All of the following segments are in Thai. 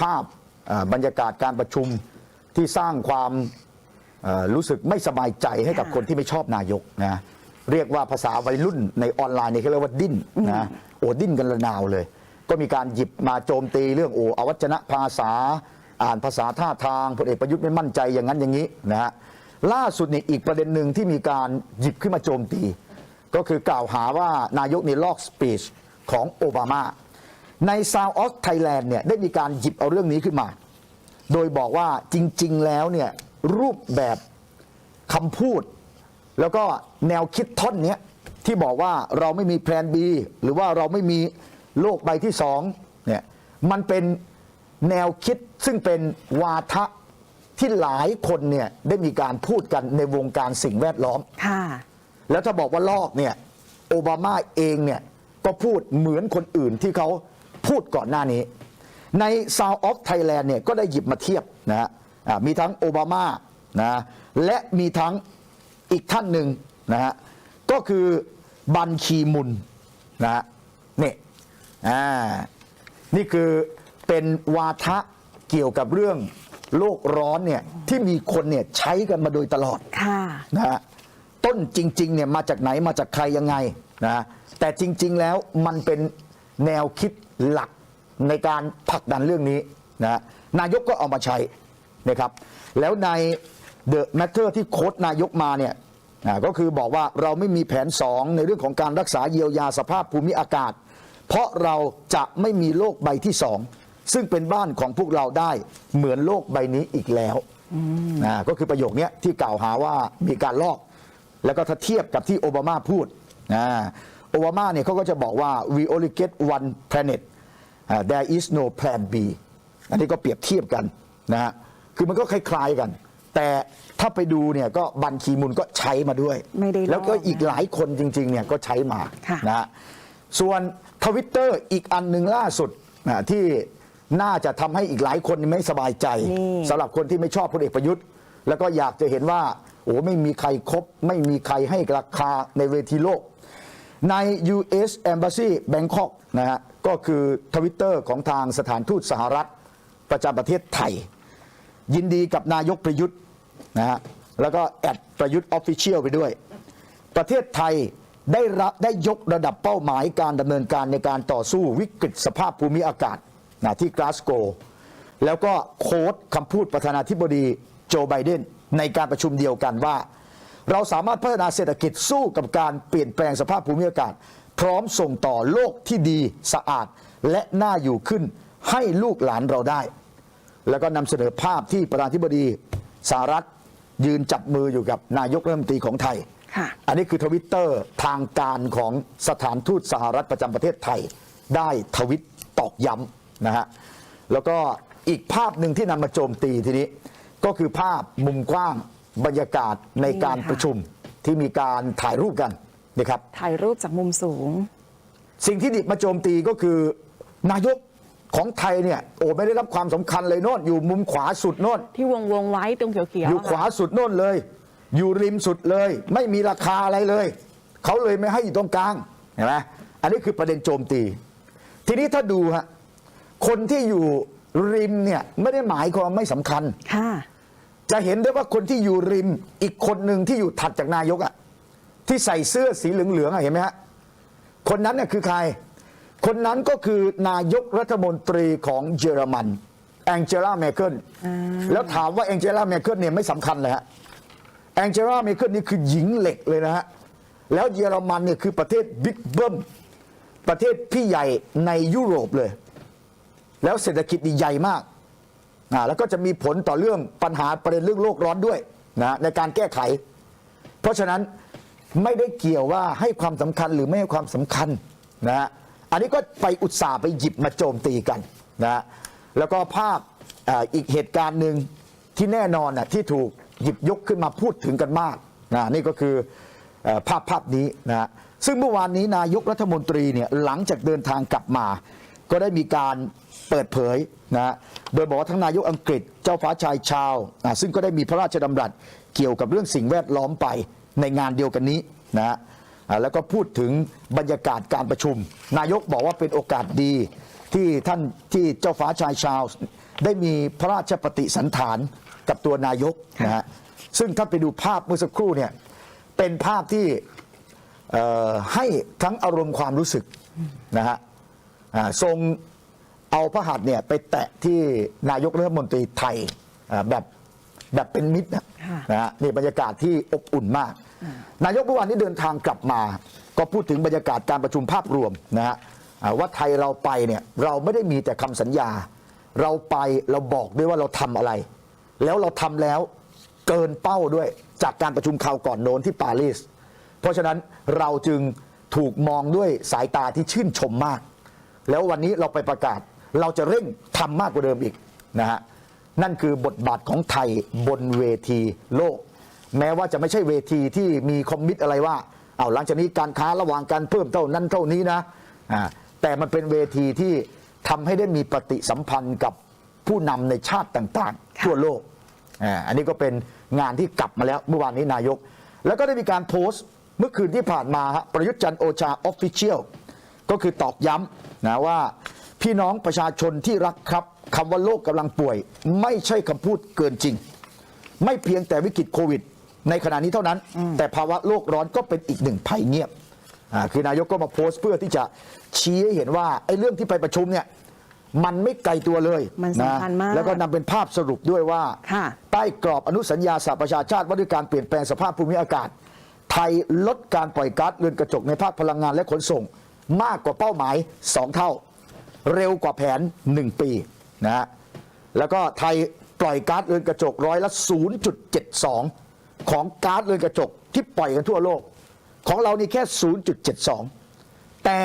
ภาพบรรยากาศการประชุมที่สร้างความรู้สึกไม่สบายใจให้กับคนที่ไม่ชอบนายกนะเรียกว่าภาษาวัยรุ่นในออนไลน์เนี่ยเขาเรียกว่าดิ้นนะโอ้ดิ้นกันระนาวเลย ก็มีการหยิบมาโจมตีเรื่องโอ้อวัจนภาษา อ่านภาษาท่าทางพลเอกประยุทธ์ไม่มั่นใจอย่างนั้นอย่างนี้นะฮะล่าสุดนี่อีกประเด็นหนึ่งที่มีการหยิบขึ้นมาโจมตี ก็คือกล่าวหาว่านายกนี่ลอกสปีชของโอบามา ใน Sound of Thailand เนี่ยได้มีการหยิบเอาเรื่องนี้ขึ้นมา โดยบอกว่าจริง ๆ แล้วเนี่ยรูปแบบคำพูด แล้วก็แนวคิดท่อนเนี้ยที่บอกว่าเราไม่มีแพลน B หรือว่าเราไม่มีโลกใบที่สองเนี่ยมันเป็นแนวคิดซึ่งเป็นวาทะที่หลายคนเนี่ยได้มีการพูดกันในวงการสิ่งแวดล้อม ค่ะ แล้วถ้าบอกว่าลอกเนี่ยโอบามาเองเนี่ยก็พูดเหมือนคนอื่นที่เขา พูดก่อนหน้านี้ ใน Sound of Thailand เนี่ยก็ได้หยิบมาเทียบนะฮะอ่ามีทั้งโอบามานะและมีทั้งอีกท่านหนึ่งนะฮะก็คือบันคีมุนนะฮะนี่อ่านี่คือเป็นวาทะเกี่ยวกับเรื่องโลกร้อนเนี่ยที่มีคนเนี่ยใช้กันมาโดยตลอดค่ะนะฮะต้นจริงๆเนี่ยมาจากไหนมาจากใครยังไงนะแต่จริง ๆแล้วมันเป็นแนวคิด หลักในการผลักดันเรื่องนี้นะนายกก็เอามาใช้นะครับ แล้วใน The Matter ที่โค้ดนายกมาเนี่ยนะก็คือบอกว่าเราไม่มีแผน 2 ในเรื่องของการรักษาเยียวยาสภาพภูมิอากาศ เพราะเราจะไม่มีโลกใบที่สองซึ่งเป็นบ้านของพวกเราได้เหมือนโลกใบนี้อีกแล้วนะก็คือประโยคเนี้ยที่กล่าวหาว่ามีการลอก แล้วก็ถ้าเทียบกับที่โอบามาพูดนะ โอบามาเนี่ยเขาก็จะบอกว่า we only get one planet อ่า there is no plan B อันนี้ก็เปรียบเทียบกันนะฮะคือมันก็คล้ายๆกัน แต่ถ้าไปดูเนี่ยก็บันคีมุนก็ใช้มาด้วยไม่ได้ลอกแล้วก็อีกหลายคนจริงๆเนี่ยก็ใช้มาค่ะนะฮะส่วนทวิตเตอร์อีกอันหนึ่งล่าสุดนะที่น่าจะทำให้อีกหลายคนไม่สบายใจนี่สำหรับคนที่ไม่ชอบพลเอกประยุทธ์ แล้วก็อยากจะเห็นว่าโอ้ไม่มีใครครบ ไม่มีใครให้ราคาในเวทีโลก ใน U.S. Embassy Bangkok นะฮะก็คือทวิตเตอร์ของทางสถานทูตสหรัฐประจำประเทศไทย ยินดีกับนายกประยุทธ์นะฮะแล้วก็แอดประยุทธ์ออฟฟิเชียลไปด้วย ประเทศไทยได้รับได้ยกระดับเป้าหมายการดำเนินการในการต่อสู้วิกฤตสภาพภูมิอากาศนะที่กลาสโกแล้วก็โค้ดคำพูดประธานาธิบดีโจไบเดนในการประชุมเดียวกันว่า เราสามารถพัฒนาเศรษฐกิจสู้กับการเปลี่ยนแปลงสภาพภูมิอากาศ พร้อมส่งต่อโลกที่ดีสะอาดและน่าอยู่ขึ้นให้ลูกหลานเราได้ แล้วก็นำเสนอภาพที่ประธานาธิบดีสหรัฐยืนจับมืออยู่กับนายกรัฐมนตรีของไทยค่ะอันนี้คือทวิตเตอร์ทางการของสถานทูตสหรัฐประจำประเทศไทย ได้ทวิตตอกย้ำนะฮะ แล้วก็อีกภาพหนึ่งที่นำมาโจมตีทีนี้ ก็คือภาพมุมกว้าง บรรยากาศในการนี่ค่ะประชุมที่มีการถ่ายรูปกันนะครับ ถ่ายรูปจากมุมสูง สิ่งที่ดิบมาโจมตีก็คือนายกของไทยเนี่ยโอ้ไม่ได้รับความสำคัญเลยโน่นอยู่มุมขวาสุดโน่น ที่วงวงไว้ตรงเขียวๆอยู่ขวาค่ะสุดโน่นเลย อยู่ริมสุดเลย ไม่มีราคาอะไรเลย เขาเลยไม่ให้อยู่ตรงกลางเห็นไหมอันนี้คือประเด็นโจมตี ทีนี้ถ้าดูฮะคนที่อยู่ริมเนี่ยไม่ได้หมายความว่าไม่สำคัญ ค่ะ จะเห็นได้ว่าคนที่อยู่ริมอีกคนหนึ่งที่อยู่ถัดจากนายกอะที่ใส่เสื้อสีเหลืองๆอะเห็นไหมฮะคนนั้นเนี่ยคือใคร คนนั้นก็คือนายกรัฐมนตรีของเยอรมันแองเจล่าเมเคิลแล้วถามว่าแองเจล่าเมเคิลเนี่ยไม่สำคัญเลยฮะแองเจล่าเมเคิลนี่คือหญิงเหล็กเลยนะฮะแล้วเยอรมันเนี่ยคือประเทศบิ๊กเบิ้มประเทศพี่ใหญ่ในยุโรปเลย แล้วเศรษฐกิจนี่ใหญ่มาก อ่าแล้วก็จะมีผลต่อเรื่องปัญหาประเด็นเรื่องโลกร้อนด้วยนะในการแก้ไข เพราะฉะนั้นไม่ได้เกี่ยวว่าให้ความสำคัญหรือไม่ให้ความสำคัญนะฮะอันนี้ก็ไปอุตส่าห์ไปหยิบมาโจมตีกันนะแล้วก็ภาพอ่าอีกเหตุการณ์หนึ่งที่แน่นอนนะที่ถูกหยิบยกขึ้นมาพูดถึงกันมากนะนี่ก็คือเอ่อภาพภาพนี้นะฮะซึ่งเมื่อวานนี้นายกรัฐมนตรีเนี่ยหลังจากเดินทางกลับมา ก็ได้มีการ เปิดเผยนะฮะโดยบอกว่าทั้งนายกอังกฤษเจ้าฟ้าชายชาวอะซึ่งก็ได้มีพระราชดำรัสเกี่ยวกับเรื่องสิ่งแวดล้อมไปในงานเดียวกันนี้นะฮะแล้วก็พูดถึงบรรยากาศการประชุม นายกบอกว่าเป็นโอกาสดีที่ท่านที่เจ้าฟ้าชายชาว ได้มีพระราชปฏิสันฐานกับตัวนายกนะฮะซึ่งถ้าไปดูภาพเมื่อสักครู่เนี่ยเป็นภาพที่ให้ทั้งอารมณ์ความรู้สึกนะฮะทรง เอาพระหัตถ์เนี่ยไปแตะที่นายกรัฐมนตรีไทยอ่าแบบแบบเป็นมิตรนะค่ะนะฮะนี่บรรยากาศที่อบอุ่นมาก นายกเมื่อวานนี้เดินทางกลับมา ก็พูดถึงบรรยากาศการประชุมภาพรวมนะฮะอ่าว่าไทยเราไปเนี่ยเราไม่ได้มีแต่คำสัญญา เราไปเราบอกด้วยว่าเราทำอะไร แล้วเราทำแล้วเกินเป้าด้วยจากการประชุมคราวก่อนโน้นที่ปารีส เพราะฉะนั้นเราจึงถูกมองด้วยสายตาที่ชื่นชมมาก แล้ววันนี้เราไปประกาศ เราจะเร่งทำมากกว่าเดิมอีกนะฮะนั่นคือบทบาทของไทยบนเวทีโลก แม้ว่าจะไม่ใช่เวทีที่มีคอมมิตอะไรว่าเอาหลังจากนี้การค้าระหว่างกันเพิ่มเท่านั้นเท่านี้นะอ่าแต่มันเป็นเวทีที่ทำให้ได้มีปฏิสัมพันธ์กับผู้นำในชาติต่างๆค่ะทั่วโลกอ่าอันนี้ก็เป็นงานที่กลับมาแล้วเมื่อวานนี้นายก แล้วก็ได้มีการโพสต์เมื่อคืนที่ผ่านมาฮะประยุทธ์จันทร์โอชาออฟฟิเชียลก็คือตอกย้ำนะว่า พี่น้องประชาชนที่รักครับคำว่าโลกกำลังป่วย ไม่ใช่คำพูดเกินจริง ไม่เพียงแต่วิกฤตโควิด ในขณะนี้เท่านั้น แต่ภาวะโลกร้อนก็เป็นอีกหนึ่งภัยเงียบอ่าคือนายกก็มาโพสต์เพื่อที่จะชี้ให้เห็นว่าไอ้เรื่องที่ไปประชุมเนี่ยมันไม่ไกลตัวเลยมันสำคัญมากนะแล้วก็นำเป็นภาพสรุปด้วยว่า ค่ะ ใต้กรอบอนุสัญญาสหประชาชาติว่าด้วยการเปลี่ยนแปลงสภาพภูมิอากาศ ไทยลดการปล่อยก๊าซเรือนกระจกในภาคพลังงานและขนส่ง มากกว่าเป้าหมาย 2 เท่า เร็วกว่าแผน 1 ปีนะฮะแล้วก็ไทยปล่อยก๊าซเรือนกระจกร้อยละ 0.72 ของก๊าซเรือนกระจกที่ปล่อยกันทั่วโลก ของเรานี่แค่ 0.72 แต่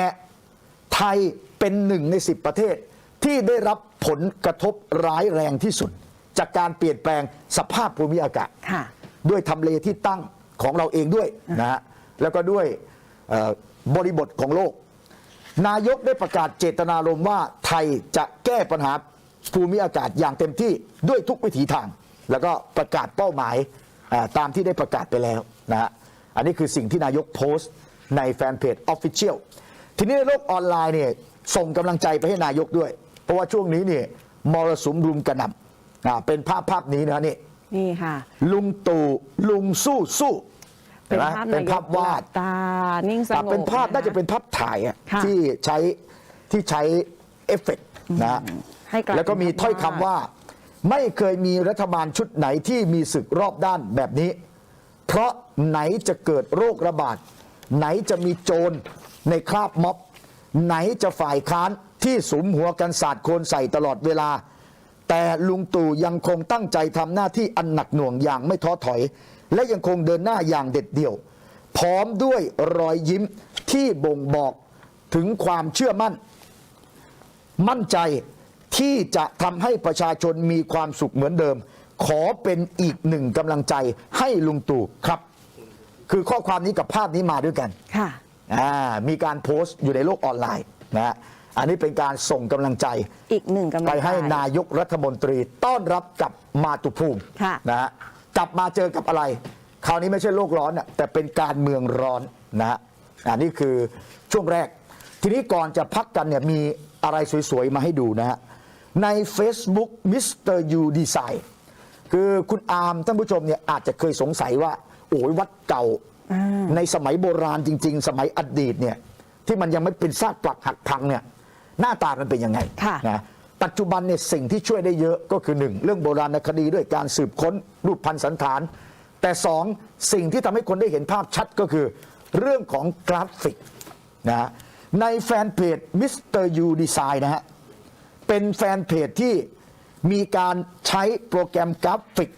ไทยเป็นหนึ่งใน 10 ประเทศที่ได้รับผลกระทบร้ายแรงที่สุด จากการเปลี่ยนแปลงสภาพภูมิอากาศค่ะด้วยทำเลที่ตั้งของเราเองด้วยนะฮะแล้วก็ด้วยเอ่อบริบทของโลก นายกได้ประกาศเจตนารมณ์ว่าไทยจะแก้ปัญหาภูมิอากาศอย่างเต็มที่ด้วยทุกวิถีทาง แล้วก็ประกาศเป้าหมายอ่าตามที่ได้ประกาศไปแล้วนะฮะอันนี้คือสิ่งที่นายกโพสต์ในแฟนเพจ Official ทีนี้ในโลกออนไลน์เนี่ยส่งกำลังใจไปให้นายกด้วย เพราะว่าช่วงนี้เนี่ยมรสุมรุมกระหน่ำอ่าเป็นภาพภาพนี้นะนี่นี่ค่ะ ลุงตู่ลุงสู้สู้ เป็นห็ไหมภาพเป็นนายภากพวาดหลับตานิ่งสแต่งบเป็นภาพคน่าจะเป็นภาพถ่ายอะค่ะที่ใช้ที่ใช้เอฟเฟกต์นะฮะให้กลายแล้วก็มีเป็นภาพถ้อยคำว่า ไม่เคยมีรัฐบาลชุดไหนที่มีศึกรอบด้านแบบนี้ เพราะไหนจะเกิดโรคระบาด ไหนจะมีโจรในคราบม็อบ ไหนจะฝ่ายค้านที่สุมหัวกันสาดโคลนใส่ตลอดเวลา แต่ลุงตู่ยังคงตั้งใจทำหน้าที่อันหนักหน่วงอย่างไม่ท้อถอย และยังคงเดินหน้าอย่างเด็ดเดี่ยว พร้อมด้วยรอยยิ้มที่บ่งบอกถึงความเชื่อมั่น มั่นใจที่จะทำให้ประชาชนมีความสุขเหมือนเดิม ขอเป็นอีกหนึ่งกำลังใจให้ลุงตู่ครับ คือข้อความนี้กับภาพนี้มาด้วยกันค่ะอ่ามีการโพสต์อยู่ในโลกออนไลน์นะฮะอันนี้เป็นการส่งกำลังใจอีกหนึ่งกำลังไปให้ใจนายกรัฐมนตรีต้อนรับกับมาตุภูมิค่ะนะฮะ กลับมาเจอกับอะไร คราวนี้ไม่ใช่โลกร้อนน่ะแต่เป็นการเมืองร้อนนะฮะอันนี้คือช่วงแรก ทีนี้ก่อนจะพักกันเนี่ยมีอะไรสวยๆ มาให้ดูนะฮะใน Facebook Mr. U Design คือคุณอาร์มท่านผู้ชมเนี่ยอาจจะเคยสงสัยว่า โอ้ยวัดเก่า ในสมัยโบราณจริง ๆ สมัยอดีตเนี่ยที่มันยังไม่เป็นซากปลักหักพังเนี่ยหน้าตามันเป็นยังไงค่ะนะ ปัจจุบันเนี่ยสิ่งที่ช่วยได้เยอะก็คือหนึ่งเรื่องโบราณคดีด้วยการสืบค้นรูปพันธสันฐาน แต่สองสิ่งที่ทำให้คนได้เห็นภาพชัดก็คือเรื่องของกราฟิกนะฮะในแฟนเพจ Mr. U Design นะฮะ เป็นแฟนเพจที่มีการใช้โปรแกรมกราฟิก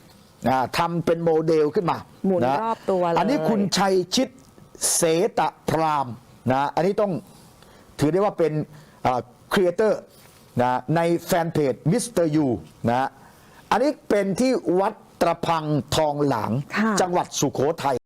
นะทำเป็นโมเดลขึ้นมาหมุนนะรอบตัวเลยอันนี้คุณชัยชิดเสตะพรามนะอันนี้ต้องถือได้ว่าเป็นครีเอเตอร์ นะในแฟนเพจ Mr. U นะอันนี้เป็นที่วัดตระพังทองหลางค่ะจังหวัดสุโขทัย